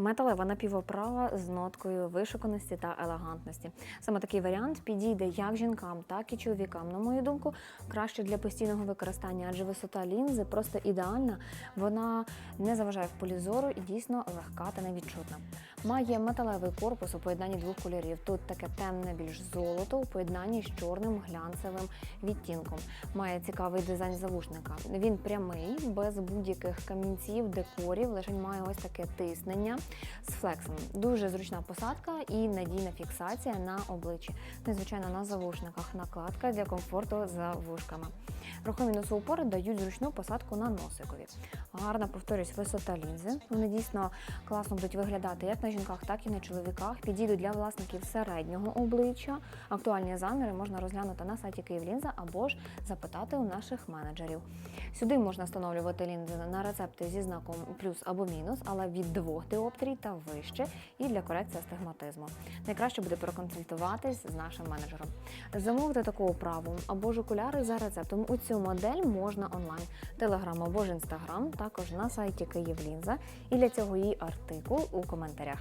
Металева напівоправа з ноткою вишуканості та елегантності. Саме такий варіант підійде як жінкам, так і чоловікам. На мою думку, краще для постійного використання, адже висота лінзи просто ідеальна. Вона не заважає в полі зору і дійсно легка та невідчутна. Має металевий корпус у поєднанні двох кольорів. Тут таке темне більш золото у поєднанні з чорним глянцевим відтінком. Має цікавий дизайн завушника. Він прямий, без будь-яких камінців, декорів, лише має ось таке тиснення з флексом. Дуже зручна посадка і надійна фіксація на обличчі. Ну і звичайно на завушниках накладка для комфорту за вушками. Рухомі носоупори дають зручну посадку на носикові. Гарна, повторюсь, висота лінзи. Вони дійсно класно будуть виглядати як на жінках, так і на чоловіках. Підійдуть для власників середнього обличчя. Актуальні заміри можна розглянути на сайті Київлінза або ж запитати у наших менеджерів. Сюди можна встановлювати лінзи на рецепти зі знаком плюс або мінус, але від двох діоптрій та вище, і для корекції астигматизму. Найкраще буде проконсультуватись з нашим менеджером. Замовити таку оправу або ж окуляри за рецептом. У цю модель можна онлайн, телеграм або ж інстаграм, також на сайті Київлінза. І для цього її артикул у коментарях.